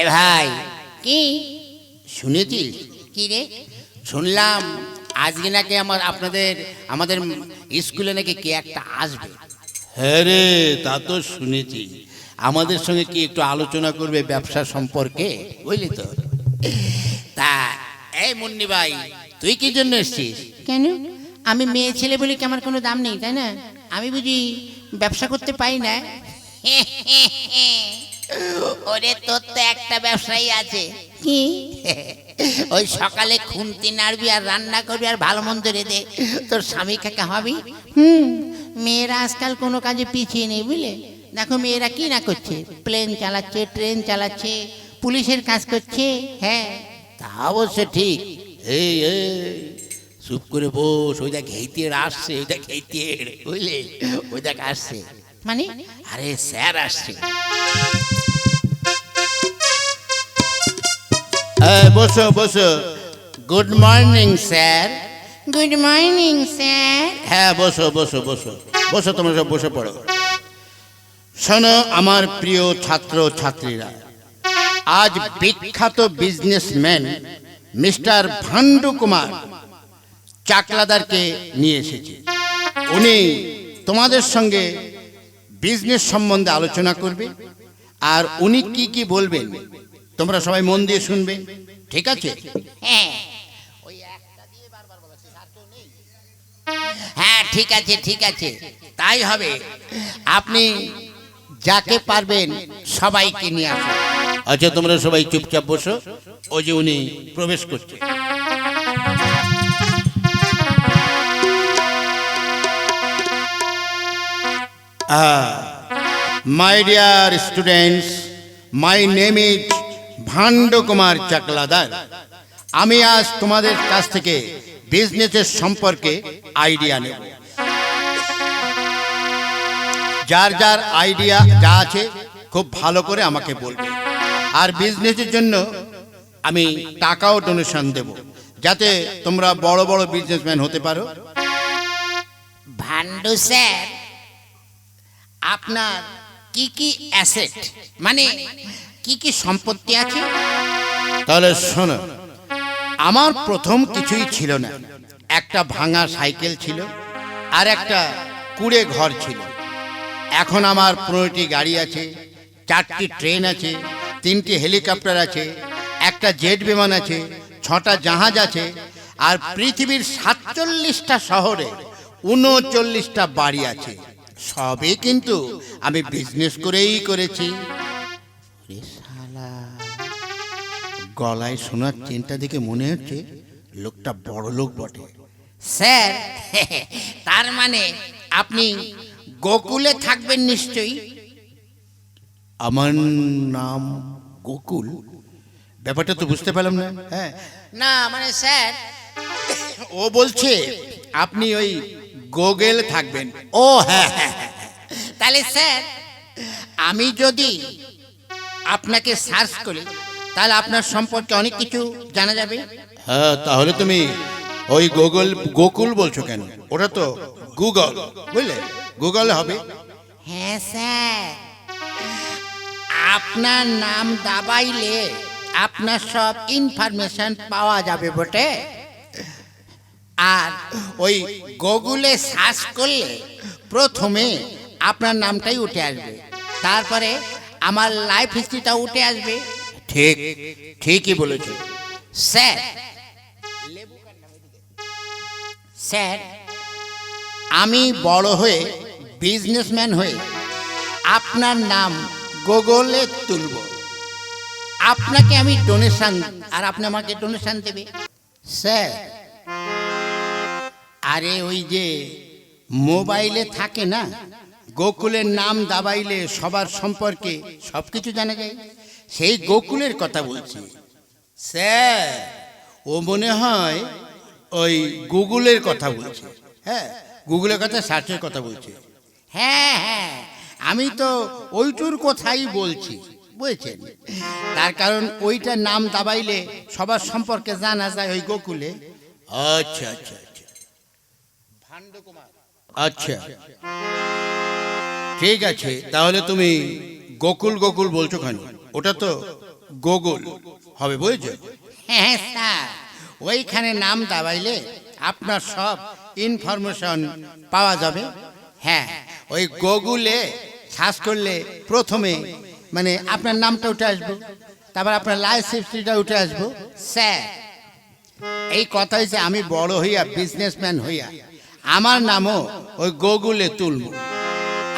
এ ভাই কি? শুনেছিস? কি রে? শুনলাম আজকে নাকি আমার আপনাদের আমাদের স্কুলে নাকি কে একটা আসবে। হ্যাঁ রে তা তো শুনেছি। আমাদের সঙ্গে কি একটু আলোচনা করবে ব্যবসা সম্পর্কে? বুঝলি তো? তা এই মুন্নি ভাই তুই কি জন্য এসছিস? কেন? আমি মেয়ে ছেলে বলে কি আমার কোনো দাম নেই তাই না? আমি বুঝি ব্যবসা করতে পারি না। ওরে তোর তো একটা ব্যবসায়ী আছে। কি? ওই সকালে খুন্তি নাড়বি আর রান্না করবি আর ভালো মন্দ রেঁধে তোর স্বামীকে খাওয়াবি হুম। মেয়েরা আজকাল কোনো কাজে পিছিয়ে নেই বুঝলে? দেখো মেয়েরা কি না করছে? প্লেন চালাচ্ছে ট্রেন চালাচ্ছে পুলিশের কাজ করছে হ্যাঁ? তা অবশ্য ঠিক। এই চুপ করে বস ওই দেখ হেইতিয়ে আসছে ওই দেখ হেইতিয়ে বুঝলে? ওই দেখ আসছে। মানে? আরে স্যার আসছে। হ্যাঁ বসো বসো। Good morning sir good morning sir হ্যাঁ বসো বসো বসো। বসো তোমরা সব বসে পড়ো। শোনো আমার প্রিয় ছাত্র ছাত্রীরা আজ বিখ্যাত বিজনেসম্যান মিস্টার ভান্ডু কুমার চাকলাদারকে নিয়ে এসেছি। উনি তোমাদের সঙ্গে বিজনেস সম্বন্ধে আলোচনা করবে আর উনি কি কি বলবেন তোমরা সবাই মন দিয়ে শুনবে। ঠিক আছে? হ্যাঁ। হ্যাঁ ঠিক আছে ঠিক আছে। তাই হবে। আপনি যাকে পারবেন সবাইকে নিয়ে আসুন। আচ্ছা তোমরা সবাই চুপচাপ বসো। ওই যে উনি প্রবেশ করছে। My dear students my name is Bhandu Kumar Chakladar. আমি আজ তোমাদের কাছ থেকে বিজনেসের সম্পর্কে আইডিয়া নেব। যার যার আইডিয়া যা আছে, খুব ভালো করে আমাকে বলবে। আর বিজনেসের জন্য আমি টাকাও ডোনেশন দেব, যাতে তোমরা বড় বড় বিজনেসম্যান হতে পারো। ভান্ডু স্যার, আপনার কি কি অ্যাসেট মানে কি কি সম্পত্তি আছে? তাহলে শোনো। আমার প্রথম কিছুই ছিল না। একটা ভাঙা সাইকেল ছিল আর একটা কুড়ে ঘর ছিল। এখন আমার পনেরোটি গাড়ি আছে চারটি ট্রেন আছে তিনটি হেলিকপ্টার আছে একটা জেট বিমান আছে ছটা জাহাজ আছে আর পৃথিবীর সাতচল্লিশটা শহরে উনচল্লিশটা বাড়ি আছে। সবই কিন্তু আমি বিজনেস করেই করেছি। শালা গলায় শোনার চেনটা দেখে মনে হচ্ছে লোকটা বড় লোক বটে। স্যার তার মানে আপনি গোকুলে থাকবেন নিশ্চয়ই? আমার নাম গোকুল। ব্যাপারটা তো বুঝতে পারলাম না। হ্যাঁ। না মানে স্যার। ও বলছে আপনি ওই গোগেল থাকবেন। ও হ্যাঁ হ্যাঁ হ্যাঁ। তাহলে স্যার আমি যদি আপনাকে সার্চ করি তাহলে আপনার সম্পর্কে অনেক কিছু জানা যাবে। হ্যাঁ তাহলে তুমি ওই গুগল গোকুল বলছো কেন? ওটা তো গুগল বুঝলে? গুগল হবে। হ্যাঁ স্যার। আপনার নাম দাবাইলে আপনার সব ইনফরমেশন পাওয়া যাবে বটে। আর ওই গুগলে সার্চ করলে প্রথমে আপনার নামটাই উঠে আসবে। তারপরে আমার লাইফ হিস্ট্রিটা উঠে আসবে। ঠিক ঠিকই বলেছ। স্যার স্যার আমি বড় হয়ে বিজনেসম্যান হয়ে আপনার নাম গুগলে তুলব। আপনাকে আমি ডোনেশন আর আপনি আমাকে ডোনেশন দেবে। স্যার আরে ওই যে মোবাইলে থাকে না গোকুলের নাম দাবাইলে সবার সম্পর্কে সব কিছু জানা যায়। সেই গোকুলের কথা বলছি। স্যার ও মনে হয় ওই গুগলের কথা বলছে। হ্যাঁ গুগলের কথা সার্চের কথা বলছে। হ্যাঁ হ্যাঁ আমি তো ওইটুর কথাই বলছি বুঝেছেন? তার কারণ ওইটার নাম দাবাইলে সবার সম্পর্কে জানা যায় ওই গোকুলে। আচ্ছা আচ্ছা আচ্ছা। আচ্ছা। ঠিক আছে, তাহলে তুমি গোকুল গোকুল বলছো কেন? ওটা তো গুগল। হবে বুঝেছ? হ্যাঁ স্যার। ওইখানে নাম দাবাইলে আপনার সব ইনফরমেশন পাওয়া যাবে। হ্যাঁ ওই গুগলে সার্চ করলে প্রথমে মানে আপনার নামটা উঠে আসব। তারপর আপনার লাইফ হিস্ট্রিটা উঠে আসব। স্যার, এই কথা হয়েছে আমি বড় হইয়া বিজনেসম্যান হইয়া। আমার নামও ওই গুগলে তুলব।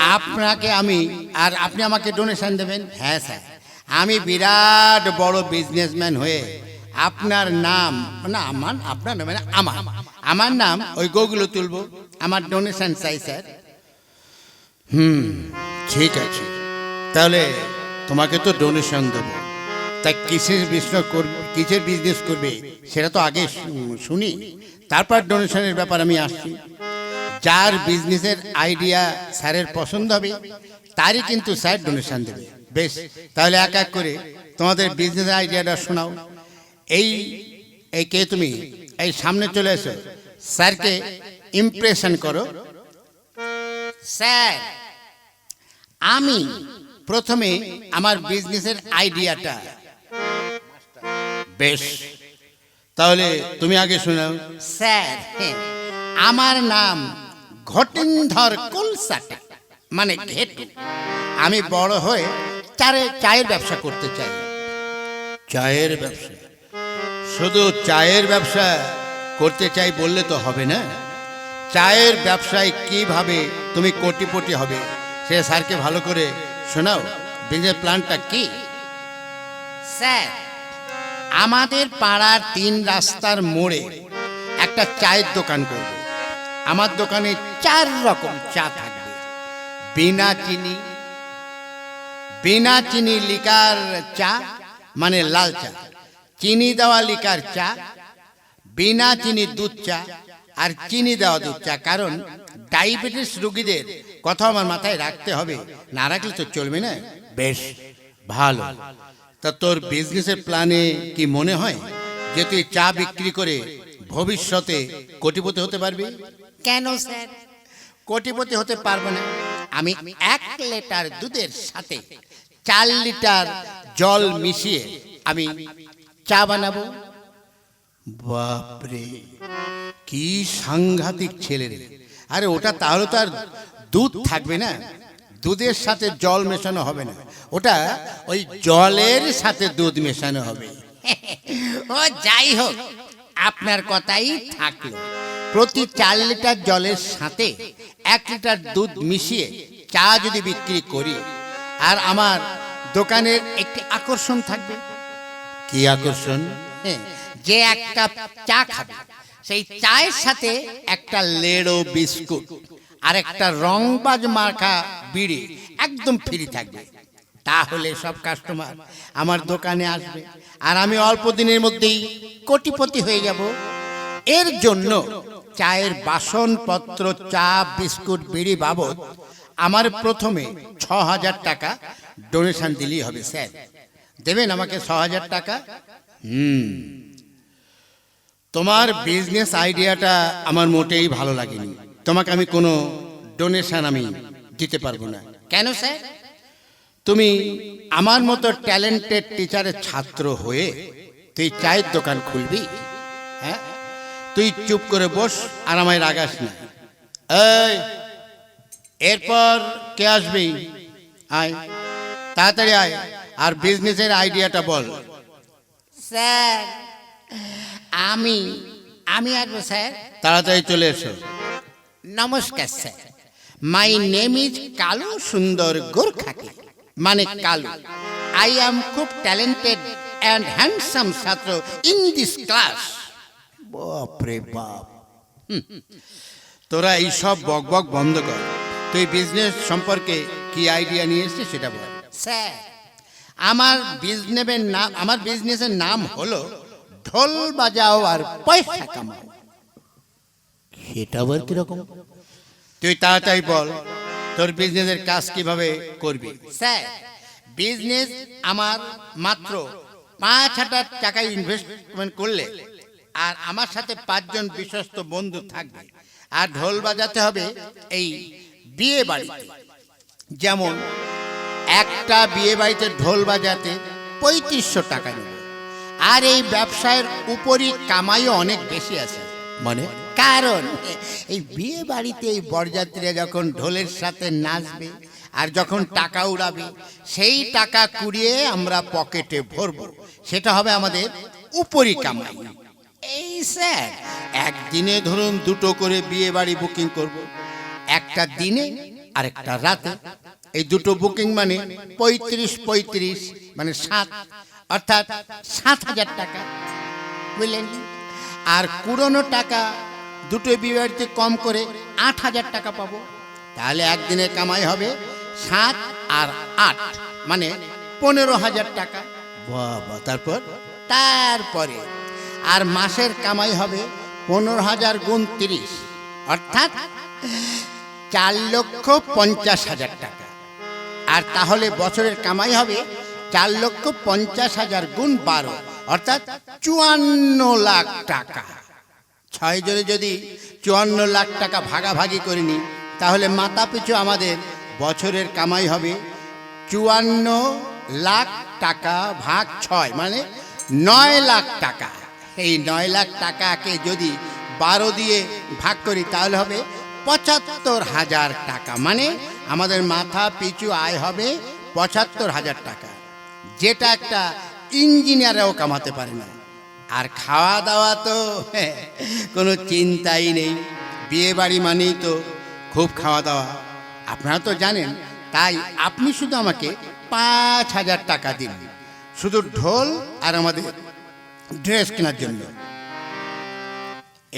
আপনাকে আমি, আর আপনি আমাকে ডোনেশন দেবেন? হ্যাঁ স্যার। আমি বিরাট বড় বিজনেসম্যান হয়ে আপনার নাম, না, আমার, আপনার নাম মানে আমার। আমার নাম, ওই গোগুলো তুলব। আমার ডোনেশন চাই, স্যার। হুম, ঠিক আছে। তাহলে তোমাকে তো ডোনেশন দেবো। তা কিসের বিজনেস করবে কিসের বিজনেস করবে? সেটা তো আগে শুনি। তারপর ডোনেশনের ব্যাপার আমি আসছি। যার বিজনেসের আইডিয়া স্যারের পছন্দ হবে তারই কিন্তু স্যার ডোনেশন দেবে। বেশ তাহলে এক এক করে তোমাদের বিজনেস আইডিয়াটা শোনাও। এই এই কে তুমি? এই সামনে চলে এসো। স্যারকে ইমপ্রেশন করো। স্যার আমি প্রথমে আমার বিজনেসের আইডিয়াটা বেশ তাহলে তুমি আগে শোনাও। স্যার হ্যাঁ, আমার নাম ঘটিনধর কুলসাটা মানে ঘেটু। আমি বড় হয়ে চারে চায়ের ব্যবসা করতে চাই। চায়ের ব্যবসা? শুধু চায়ের ব্যবসা করতে চাই বললে তো হবে না। চায়ের ব্যবসায় কীভাবে তুমি কোটিপতি হবে সে স্যারকে ভালো করে শোনাও। বিজনেস প্ল্যানটা কি? স্যার আমাদের পাড়ার তিন রাস্তার মোড়ে একটা চায়ের দোকান করব। আমার দোকানে চার রকম চা থাকবে। বিনা চিনি বিনা চিনি লিকার চা মানে লাল চা। চিনি দেওয়া লিকার চা, বিনা চিনি দুধ চা, আর চিনি দেওয়া দুধ চা। কারণ ডায়াবেটিস রোগীদের কথা আমার মাথায় রাখতে হবে। না রাখলে তো চলবে না। বেশ, ভালো। তা তোর বিজনেসের প্ল্যানে কি মনে হয় যে তুই চা বিক্রি করে ভবিষ্যতে কোটিপতি হতে পারবি? কেন স্যার? কোটিপতি হতে পারব না। আমি এক লিটার দুধের সাথে চার লিটার জল মিশিয়ে আমি চা বানাবো। বাপরে কি সাংঘাতিক ছেলে রে। আরে ওটা তাহলে তো আর দুধ থাকবে না। দুধের সাথে জল মেশানো হবে না। ওটা ওই জলের সাথে দুধ মেশানো হবে। ও যাই হোক আপনার কথাই থাকল। প্রতি চার লিটার জলের সাথে এক লিটার দুধ মিশিয়ে চা যদি বিক্রি করি আর আমার দোকানের একটি আকর্ষণ থাকবে। কি আকর্ষণ? হ্যাঁ, যে এক কাপ চা খাবে সেই চায়ের সাথে একটা লেড়ো বিস্কুট আর একটা রংবাজ মাখা বিড়ি একদম ফ্রি থাকবে। তাহলে সব কাস্টমার আমার দোকানে আসবে আর আমি অল্প দিনের মধ্যেই কোটিপতি হয়ে যাব। এর জন্য চায়ের বাসনপত্র, চা, বিস্কুট, বিড়ি বাবদ আমার প্রথমে ছ হাজার টাকা ডোনেশন দিলেই হবে, স্যার। দেবেন আমাকে ছ হাজার টাকা? হুম। তোমার বিজনেস আইডিয়াটা আমার মোটেই ভালো লাগেনি। তোমাকে আমি কোনো ডোনেশন আমি দিতে পারব না। কেন, স্যার? তুমি আমার মতো ট্যালেন্টেড টিচারের ছাত্র হয়ে তুই চায়ের দোকান খুলবি? হ্যাঁ? তুই চুপ করে বস আর আমায় রাগাস না। এই এরপর কে আসবি? আয় তাড়াতাড়ি আয় আর বিজনেসের আইডিয়াটা বল। স্যার আমি আমি আসব স্যার। তাড়াতাড়ি চলে এসো। নমস্কার sir. My name is Kalu Sundar গোর্খাকে মানে কালু। আই অ্যাম খুব ট্যালেন্টেড অ্যান্ড হ্যান্ডসাম ছাত্র ইন দিস ক্লাস বাপরে বাপ। হুম। তোরা এইসব বক বক বন্ধ কর। তুই বিজনেস সম্পর্কে কি আইডিয়া নিয়ে এসছিস সেটা বল। স্যার আমার বিজনেসের নাম আমার বিজনেসের নাম হলো ঢোল বাজাও আর পয়সা কামাও। সেটা আবার কীরকম? তুই তাড়াতাড়ি বল তোর বিজনেসের কাজ কীভাবে করবি? স্যার বিজনেস আমার মাত্র পাঁচ হাজার টাকা ইনভেস্টমেন্ট করলে আর আমার সাথে পাঁচজন বিশ্বস্ত বন্ধু থাকবে। আর ঢোল বাজাতে হবে এই বিয়ে বাড়িতে। যেমন একটা বিয়ে বাড়িতে ঢোল বাজাতে পঁয়ত্রিশশো টাকা নেব। আর এই ব্যবসায়ের উপরই কামাইও অনেক বেশি আছে। মানে? কারণ এই বিয়ে বাড়িতে এই বরযাত্রীরা যখন ঢোলের সাথে নাচবে আর যখন টাকা উড়াবে সেই টাকা কুড়িয়ে আমরা পকেটে ভরবো। সেটা হবে আমাদের উপরি কামাই। এই স্যার, একদিনে ধরুন দুটো করে বিয়ে বাড়ি বুকিং করব। একটা দিনে আর একটা রাতে। এই দুটো বুকিং মানে পঁয়ত্রিশ পঁয়ত্রিশ মানে সাত, অর্থাৎ সাত হাজার টাকা। বুঝলেন? আর পুরনো টাকা দুটো বিয়ে বাড়িতে কম করে আট হাজার টাকা পাবো। তাহলে একদিনে কামাই হবে সাত আর আট মানে পনেরো হাজার টাকা। বাবা তারপর? তারপরে আর মাসের কামাই হবে পনেরো হাজার গুণ তিরিশ। অর্থাৎ চার লক্ষ পঞ্চাশ হাজার টাকা। আর তাহলে বছরের কামাই হবে চার লক্ষ পঞ্চাশ হাজার গুণ বারো। অর্থাৎ চুয়ান্ন লাখ টাকা। ছয় জনে যদি চুয়ান্ন লাখ টাকা ভাগাভাগি করে নিই, তাহলে মাথা পিছু আমাদের বছরের কামাই হবে চুয়ান্ন লাখ টাকা ভাগ ছয় মানে নয় লাখ টাকা। এই নয় লাখ টাকাকে যদি বারো দিয়ে ভাগ করি তাহলে হবে পঁচাত্তর হাজার টাকা। মানে আমাদের মাথা পিছু আয় হবে পঁচাত্তর হাজার টাকা। যেটা একটা ইঞ্জিনিয়ারও কামাতে পারে না। আর খাওয়া দাওয়া তো কোনো চিন্তাই নেই। বিয়ে বাড়ি মানেই তো খুব খাওয়া দাওয়া আপনারা তো জানেন, তাই আপনি শুধু আমাকে পাঁচ হাজার টাকা দিন। শুধু ঢোল আর আমাদের ড্রেস কেনার জন্য।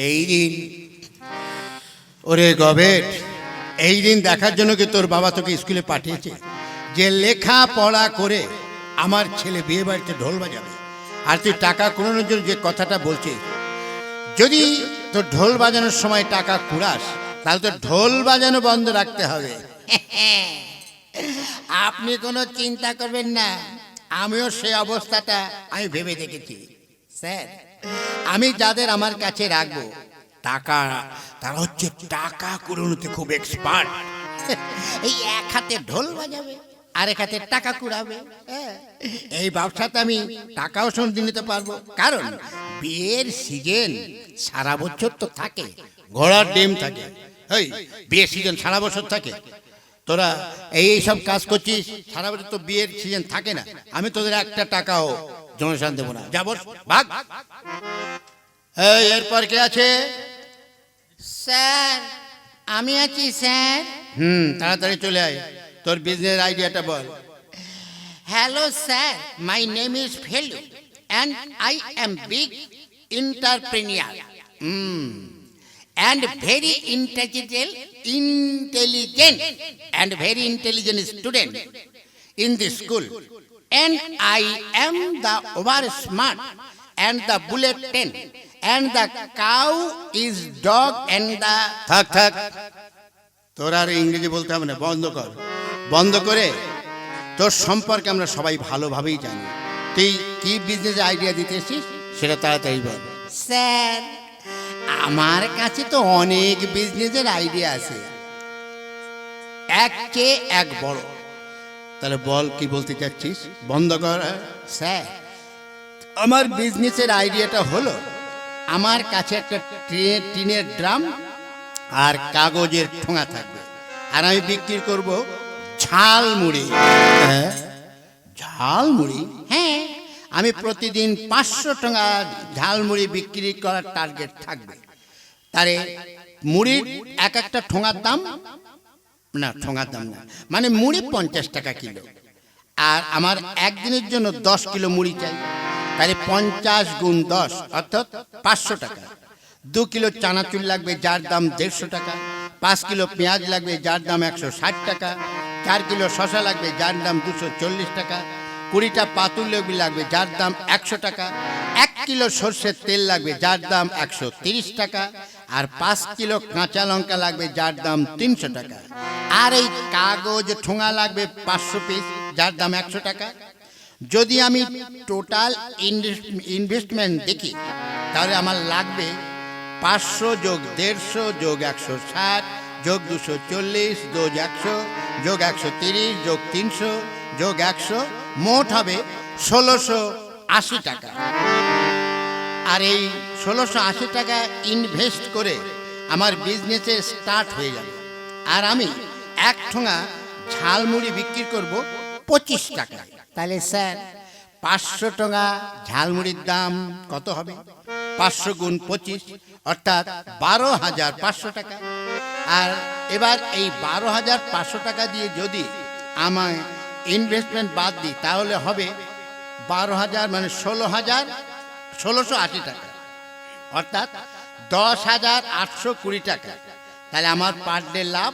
এই দিন, ওরে গবেট, এই দিন দেখার জন্য কি তোর বাবা তোকে স্কুলে পাঠিয়েছে? যে লেখা পড়া করে আমার ছেলে বিয়ে বাড়িতে ঢোল বাজাবে, আর তুই টাকা কুড়ানোর জন্য যে কথাটা বলছিস, যদি তোর ঢোল বাজানোর সময় টাকা কুড়াস, তাহলে তো ঢোল বাজানো বন্ধ রাখতে হবে। আপনি কোনো চিন্তা করবেন না, আমিও সেই অবস্থাটা আমি ভেবে দেখেছি। স্যার আমি যাদের আমার কাছে রাখব টাকা তারা হচ্ছে টাকা কুড়োনোতে খুব এক্সপার্ট এই এক হাতে ঢোল বাজাবে আর এক হাতে টাকা কুড়াবে হ্যাঁ, এই ব্যবসাতে আমি টাকাও সন্ধি নিতে পারব। কারণ বিয়ের সিজন সারা বছর তো থাকে ঘোড়ার ডিম থাকে এই বিয়ের সিজন সারা বছর থাকে। তোরা এই সব কাজ করছিস সারা বছর তো বিয়ের সিজন থাকে না। আমি তোদের একটা টাকাও জনসান দেব না। যাব ভাগ। এরপর কে আছে? স্যার আমি আছি স্যার। হুম তাড়াতাড়ি চলে আয়। তোর বিজনেস আইডিয়াটা বল। Hello sir my name is Felu and I am big entrepreneur hmm. And very intelligent intelligent and very intelligent student in this school And I am the over smart, and the bullet ten, and the cow is dog, and the থাক থাক। তোর আর ইংরেজি বলতে হবে না বন্ধ কর। বন্ধ করে তোর সম্পর্কে আমরা সবাই ভালোভাবেই জানি। তুই কি বিজনেস আইডিয়া দিতে এসেছিস সেটা তাড়াতাড়ি বল। স্যার আমার কাছে তো অনেক বিজনেসের আইডিয়া আছে। এক চেয়ে এক বড়। তাহলে বল কি বলতে চাচ্ছিস? বন্ধ কর হ্যাঁ? স্যার আমার বিজনেসের আইডিয়াটা হলো আমার কাছে একটা টিনের ড্রাম আর কাগজের ঠোঙা থাকবে। আর আমি বিক্রি করব ঝালমুড়ি। হ্যাঁ? ঝালমুড়ি? হ্যাঁ আমি প্রতিদিন পাঁচশো টাকা ঝালমুড়ি বিক্রি করার টার্গেট থাকবে। তারে মুড়ির এক একটা ঠোঙার দাম না, ঠোঙার দাম না। মানে মুড়ি পঞ্চাশ টাকা কিলো। আর আমার একদিনের জন্য দশ কিলো মুড়ি চাই। তাহলে পঞ্চাশ গুণ দশ, অর্থাৎ পাঁচশো টাকা। দু কিলো চানাচুর লাগবে, যার দাম দেড়শো টাকা। পাঁচ কিলো পেঁয়াজ লাগবে, যার দাম একশো ষাট টাকা। চার কিলো শশা লাগবে, যার দাম দুশো চল্লিশ টাকা। কুড়িটা পাতুল লেবু লাগবে, যার দাম একশো টাকা। এক কিলো সর্ষের তেল লাগবে, যার দাম একশো তিরিশ টাকা। আর পাঁচ কিলো কাঁচা লঙ্কা লাগবে, যার দাম তিনশো টাকা। আর এই কাগজ ঠোঙা লাগবে পাঁচশো পিস যার দাম একশো টাকা। যদি আমি টোটাল ইনভেস্টমেন্ট দেখি, তাহলে আমার লাগবে পাঁচশো যোগ দেড়শো যোগ একশো ষাট, যোগ দুশো চল্লিশ, যোগ একশো যোগ একশো তিরিশ, যোগ তিনশো, যোগ একশো, মোট হবে ষোলোশো আশি টাকা। আর এই ষোলোশো আশি টাকা ইনভেস্ট করে আমার বিজনেসে স্টার্ট হয়ে যাবে আর আমি এক ঠোঙা ঝালমুড়ি বিক্রি করব পঁচিশ টাকা। তাহলে স্যার, পাঁচশো টাকা ঝালমুড়ির দাম কত হবে? পাঁচশো গুণ পঁচিশ, অর্থাৎ বারো হাজার পাঁচশো টাকা। আর এবার এই বারো হাজার পাঁচশো টাকা দিয়ে যদি আমায় ইনভেস্টমেন্ট বাদ দিই, তাহলে হবে বারো হাজার মানে ষোলো হাজার ষোলোশো আশি টাকা। অর্থাৎ দশ হাজার আটশো কুড়ি টাকা। তাহলে আমার পার ডে লাভ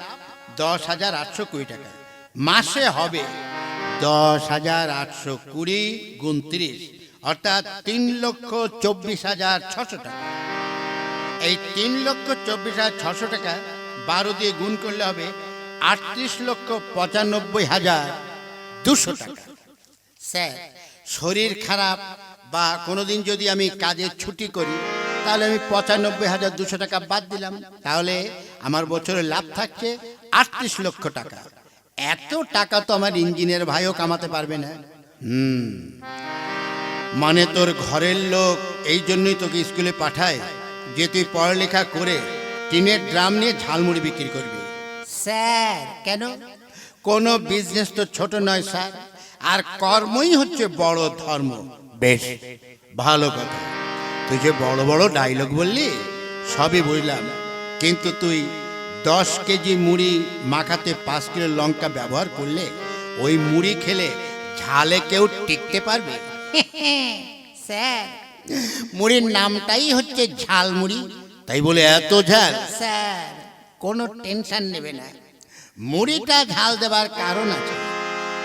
দশ হাজার আটশো কুড়ি টাকা। মাসে হবে দশ হাজার আটশো কুড়ি গুণ তিরিশ, অর্থাৎ তিন লক্ষ চব্বিশ হাজার ছশো টাকা। এই তিন লক্ষ চব্বিশ হাজার ছশো টাকা বারো দিয়ে গুণ করলে হবে আটত্রিশ লক্ষ পঁচানব্বই হাজার দুশো টাকা। স্যার, শরীর খারাপ বা কোনোদিন যদি আমি কাজের ছুটি করি তাহলে আমি পঁচানব্বই হাজার দুশো টাকা বাদ দিলাম। তাহলে আমার বছরে লাভ থাকছে আটত্রিশ লক্ষ টাকা। এত টাকা তো আমার ইঞ্জিনিয়ার ভাইও কামাতে পারবে না। হুম। মানে তোর ঘরের লোক এই জন্যই তোকে স্কুলে পাঠায় যে তুই পড়ালেখা করে টিনের ড্রাম নিয়ে ঝালমুড়ি বিক্রি করবি। স্যার কেন? কোনো বিজনেস তো ছোট নয় স্যার। আর কর্মই হচ্ছে বড় ধর্ম। বেশ ভালো কথা। তুই যে বড় বড় ডায়লগ বললি সবই বুঝলাম। কিন্তু তুই দশ কেজি মুড়ি মাখাতে পাঁচ কিলো লঙ্কা ব্যবহার করলে ওই মুড়ি খেলে ঝালে কেউ টিকতে পারবে? স্যার। মুড়ির নামটাই হচ্ছে ঝালমুড়ি তাই বলে এত ঝাল? স্যার কোনো টেনশন নেবে না। মুড়িটা ঝাল দেবার কারণ আছে।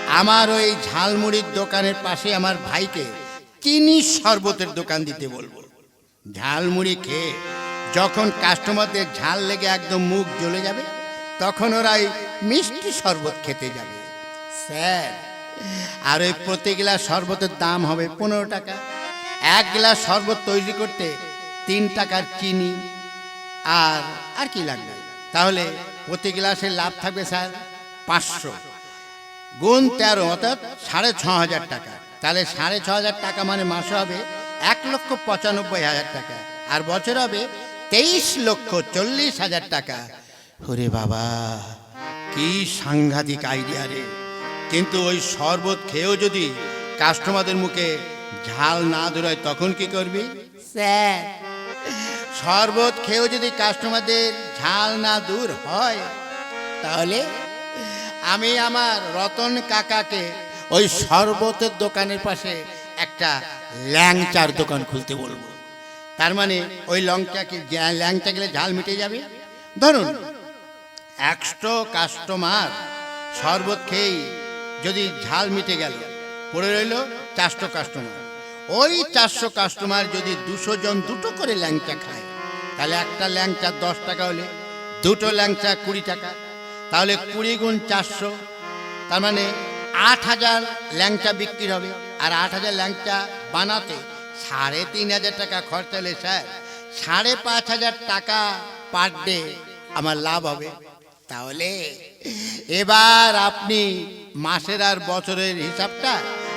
আমার ওই ঝালমুড়ির দোকানের পাশে আমার ভাইকে চিনি শরবতের দোকান দিতে বলব। ঝালমুড়ি খেয়ে যখন কাস্টমারদের ঝাল লেগে একদম মুখ জ্বলে যাবে, তখন ওরা মিষ্টি শরবত খেতে যাবে। স্যার, আর ওই প্রতি গ্লাস শরবতের দাম হবে পনেরো টাকা। এক গ্লাস শরবত তৈরি করতে তিন টাকার চিনি আর আর কি লাগবে? তাহলে প্রতি গ্লাসে লাভ থাকবে স্যার পাঁচশো। গুণ তেরো, অর্থাৎ সাড়ে ছ হাজার টাকা। তাহলে সাড়ে ছ হাজার টাকা মানে মাসে হবে এক লক্ষ পঁচানব্বই হাজার টাকা। আর বছর হবে তেইশ লক্ষ চল্লিশ হাজার টাকা। ওরে বাবা কি সাংঘাতিক আইডিয়া রে। কিন্তু ওই শরবত খেয়েও যদি কাস্টমারদের মুখে ঝাল না দৌড়ায় তখন কি করবি? স্যার। শরবত খেয়েও যদি কাস্টমারদের ঝাল না দূর হয় তাহলে আমি আমার রতন কাকাকে ওই শরবতের দোকানের পাশে একটা ল্যাংচার দোকান খুলতে বলব। তার মানে ওই লঙ্কাকে ল্যাংচা গেলে ঝাল মিটে যাবে? ধরুন, একশো কাস্টমার শরবত যদি ঝাল মিটে গেল, পড়ে রইল চারশো কাস্টমার। ওই চারশো কাস্টমার যদি দুশো জন দুটো করে ল্যাংচা খায়, তাহলে একটা ল্যাংচা দশ টাকা হলে, দুটো ল্যাংচা কুড়ি টাকা, তাহলে কুড়ি গুণ চারশো, তার মানে আট হাজার ল্যাংচা বিক্রি হবে। আর আট হাজার ল্যাংচা বানাতে সাড়ে তিন হাজার টাকা খরচা হলে স্যার, সাড়ে পাঁচ হাজার টাকা পার ডে আমার লাভ হবে। তাহলে এবার আপনি মাসের আর বছরের হিসাবটা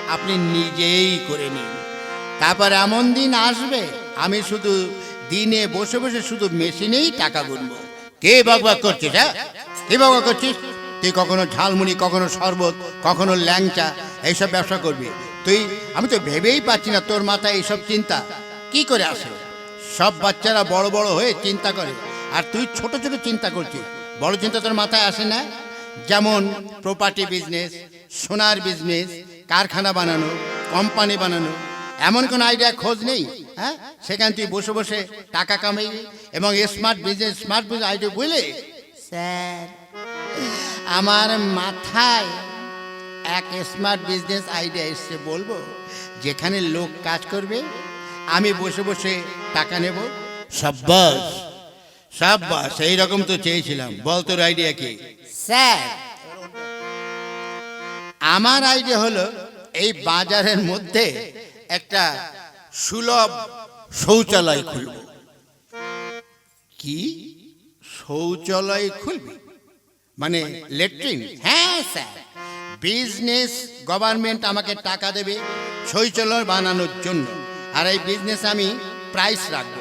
আপনি নিজেই করে নিন। তারপর এমন দিন আসবে, আমি শুধু দিনে বসে বসে শুধু মেশিনেই টাকা গুনবো। কে বকবক করছিস হ্যাঁ? কে বকবক করছিস? তুই কখনো ঝালমুড়ি, কখনো শরবত, কখনো ল্যাংচা, এইসব ব্যবসা করবি। তুই, আমি তো ভেবেই পাচ্ছি না তোর মাথায় এইসব চিন্তা। কি করে আসে সব বাচ্চারা বড় বড় হয়ে চিন্তা করে, আর তুই ছোট ছোট চিন্তা করছিস। বড় চিন্তা তোর মাথায় আসে না? যেমন প্রপার্টি বিজনেস সোনার বিজনেস কারখানা বানানো কোম্পানি বানানো, এমন কোনো আইডিয়া খোঁজ নেই হ্যাঁ? সেখান তুই বসে বসে টাকা কামাই এবং smart business smart business idea বুঝলে? স্যার আমার মাথায় এক স্মার্ট বিজনেস আইডিয়া এসছে বলব। যেখানে লোক কাজ করবে আমি বসে বসে টাকা নেব। সাব্বাস। সাব্বাস এই রকম তো চেয়েছিলাম। বল তোর আইডিয়া কি? স্যার। আমার আইডিয়া হলো এই বাজারের মধ্যে একটা সুলভ শৌচালয় খুলব। কি? শৌচালয় খুলবি? মানে লেট্রিন। হ্যাঁ স্যার। বিজনেস গভর্নমেন্ট আমাকে টাকা দেবে শৈচলয় বানানোর জন্য। আর এই বিজনেস আমি প্রাইস রাখব।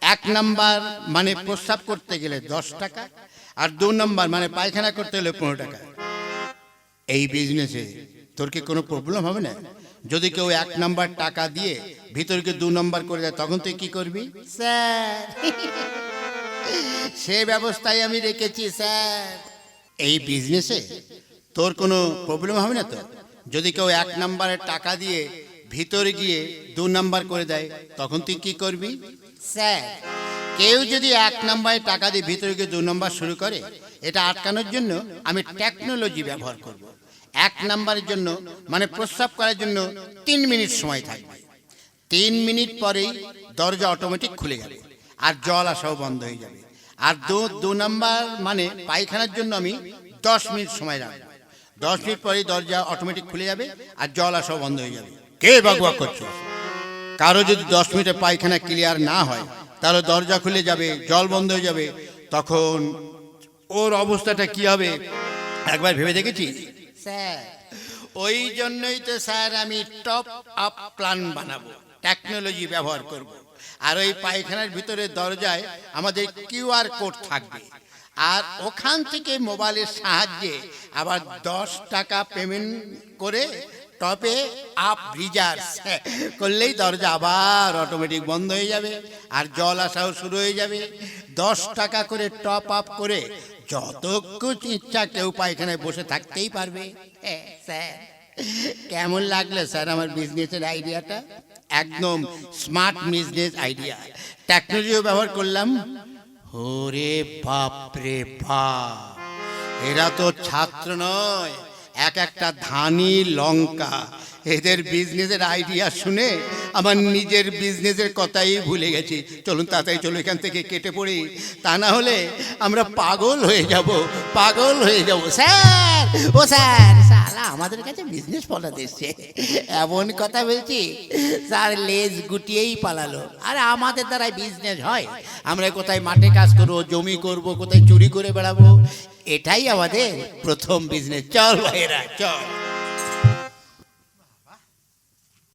এক নাম্বার মানে প্রস্রাব করতে গেলে দশ টাকা, আর দু নাম্বার মানে পায়খানা করতে গেলে পনেরো টাকা। এই বিজনেসে তোর কি কোনো প্রবলেম হবে না? যদি কেউ এক নাম্বার টাকা দিয়ে ভিতরকে দু নাম্বার করে দেয়, তখন তুই কি করবি? স্যার। সে ব্যবস্থায় আমি রেখেছি, স্যার। এই বিজনেসে তোর কোনো প্রবলেম হবে না তো? যদি কেউ এক নাম্বারের টাকা দিয়ে ভিতরে গিয়ে দু নাম্বার করে দেয় তখন তুই কি করবি? স্যার। কেউ যদি এক নাম্বারে টাকা দিয়ে ভিতরে গিয়ে দু নাম্বার শুরু করে এটা আটকানোর জন্য আমি টেকনোলজি ব্যবহার করব। এক নাম্বারের জন্য মানে প্রস্রাব করার জন্য তিন মিনিট সময় থাকবে। তিন মিনিট পরেই দরজা অটোমেটিক খুলে যাবে আর জল আসাও বন্ধ হয়ে যাবে। আর দু দু নাম্বার মানে পায়খানার জন্য আমি দশ মিনিট সময় রাখব। দশ মিনিট পরেই দরজা অটোমেটিক খুলে যাবে আর জল আসাও বন্ধ হয়ে যাবে। কে বাগুয়া করছ? কারও যদি দশ মিনিটে পায়খানা ক্লিয়ার না হয় তাহলে দরজা খুলে যাবে জল বন্ধ হয়ে যাবে তখন ওর অবস্থাটা কি হবে? একবার ভেবে দেখেছি স্যার। ওই জন্যই তো স্যার আমি টপ আপ প্ল্যান বানাবো টেকনোলজি ব্যবহার করব। আর ওই পায়খানার ভিতরে দরজায় আমাদের কিউআর কোড থাকবে। আর ওখান থেকে মোবাইলের সাহায্যে আবার দশ টাকা পেমেন্ট করে টপে আপ রিজার্ভ করলেই দরজা আবার অটোমেটিক বন্ধ হয়ে যাবে আর জল আসাও শুরু হয়ে যাবে। দশ টাকা করে টপ আপ করে যতক্ষণ ইচ্ছা কেউ পায়খানায় বসে থাকতেই পারবে। হ্যাঁ, স্যার। কেমন লাগল স্যার আমার বিজনেসের আইডিয়াটা একদম স্মার্ট বিজনেস আইডিয়া টেকনোলজিও ব্যবহার করলাম। ওরে বাপরে বাপ। এরা তো ছাত্র নয়, এক একটা ধানি লঙ্কা। এদের বিজনেসের আইডিয়া শুনে আমার নিজের বিজনেসের কথাই ভুলে গেছি। চলুন তাড়াতাড়ি চলো এখান থেকে কেটে পড়ি। তা না হলে আমরা পাগল হয়ে যাব, পাগল হয়ে যাব। স্যার, ও স্যার সালা আমাদের কাছে বিজনেস পড়াতে এসছে। এমন কথা বলছি, স্যার, লেজ গুটিয়েই পালালো। আরে আমাদের দ্বারাই বিজনেস হয়। আমরা কোথায় মাঠে কাজ করব, জমি করব, কোথায় চুরি করে বেড়াবো, এটাই আমাদের প্রথম বিজনেস চল ভাইরা চল।